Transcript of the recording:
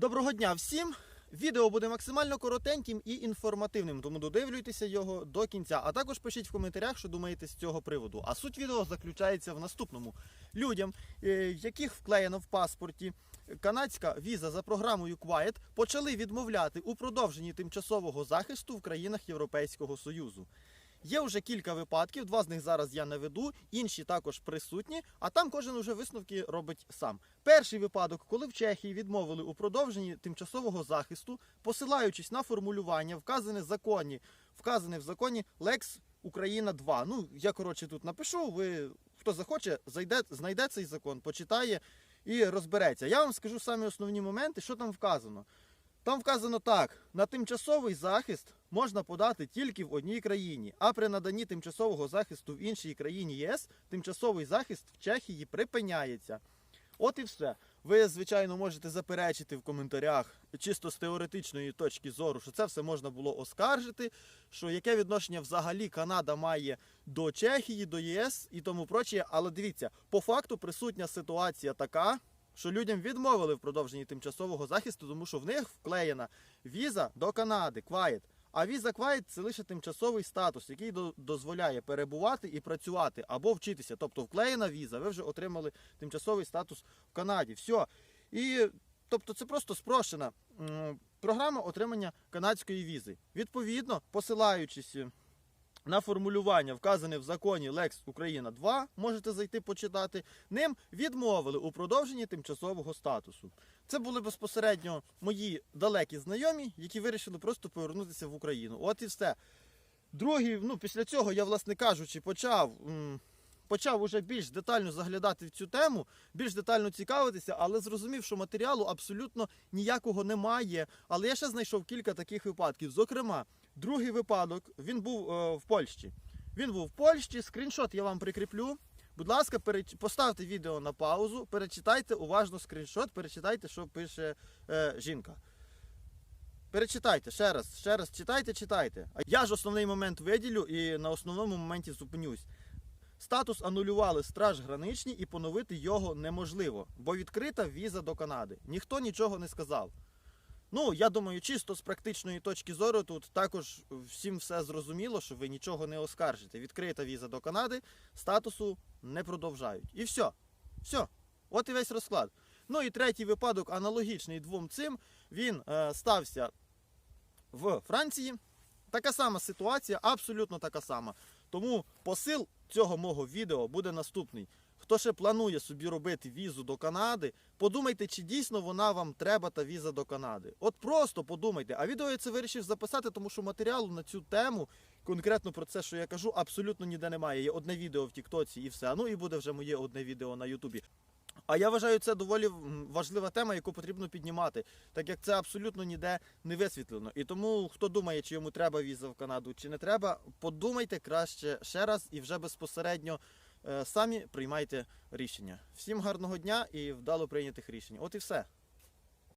Доброго дня всім! Відео буде максимально коротеньким і інформативним, тому додивлюйтеся його до кінця. А також пишіть в коментарях, що думаєте з цього приводу. А суть відео заключається в наступному: людям, е, яких вклеєно в паспорті канадська віза за програмою Quiet, почали відмовляти у продовженні тимчасового захисту в країнах Європейського Союзу. Є вже кілька випадків, два з них зараз я наведу, інші також присутні, а там кожен уже висновки робить сам. Перший випадок, коли в Чехії відмовили у продовженні тимчасового захисту, посилаючись на формулювання, вказане в законі, вказане в законі Lex Україна 2. Ну, я коротше тут напишу. Ви хто захоче, зайде, знайде цей закон, почитає і розбереться. Я вам скажу самі основні моменти, що там вказано. Там вказано так: на тимчасовий захист можна подати тільки в одній країні, а при наданні тимчасового захисту в іншій країні ЄС тимчасовий захист в Чехії припиняється. От і все. Ви, звичайно, можете заперечити в коментарях чисто з теоретичної точки зору, що це все можна було оскаржити, що яке відношення взагалі Канада має до Чехії, до ЄС і тому прочее. Але дивіться, по факту присутня ситуація така, що людям відмовили в продовженні тимчасового захисту, тому що в них вклеєна віза до Канади, Quiet. А віза Quiet – це лише тимчасовий статус, який до- дозволяє перебувати і працювати або вчитися. Тобто вклеєна віза, ви вже отримали тимчасовий статус в Канаді. Все. І тобто це просто спрощена програма отримання канадської візи. Відповідно, посилаючись на формулювання, вказане в законі Lex Україна 2, можете зайти почитати. Ним відмовили у продовженні тимчасового статусу. Це були безпосередньо мої далекі знайомі, які вирішили просто повернутися в Україну. От і все. Другий, ну після цього я, власне кажучи, почав. Почав уже більш детально заглядати в цю тему, більш детально цікавитися, але зрозумів, що матеріалу абсолютно ніякого немає. Але я ще знайшов кілька таких випадків. Зокрема, другий випадок він був е, в Польщі. Він був в Польщі. Скріншот я вам прикріплю. Будь ласка, переч... поставте відео на паузу, перечитайте уважно скріншот, перечитайте, що пише е, жінка. Перечитайте ще раз, ще раз читайте, читайте. А я ж основний момент виділю і на основному моменті зупинюсь. Статус анулювали страж граничні і поновити його неможливо, бо відкрита віза до Канади. Ніхто нічого не сказав. Ну, я думаю, чисто з практичної точки зору тут також всім все зрозуміло, що ви нічого не оскаржите. Відкрита віза до Канади, статусу не продовжають. І все. Все. От і весь розклад. Ну і третій випадок, аналогічний двом цим, він е, стався в Франції. Така сама ситуація, абсолютно така сама. Тому посил цього мого відео буде наступний. Хто ще планує собі робити візу до Канади, подумайте, чи дійсно вона вам треба та віза до Канади. От просто подумайте. А відео я це вирішив записати, тому що матеріалу на цю тему, конкретно про це, що я кажу, абсолютно ніде немає. Є одне відео в Тіктоці і все. Ну і буде вже моє одне відео на Ютубі. А я вважаю, це доволі важлива тема, яку потрібно піднімати, так як це абсолютно ніде не висвітлено. І тому, хто думає, чи йому треба віза в Канаду, чи не треба, подумайте краще ще раз і вже безпосередньо самі приймайте рішення. Всім гарного дня і вдало прийнятих рішень. От і все.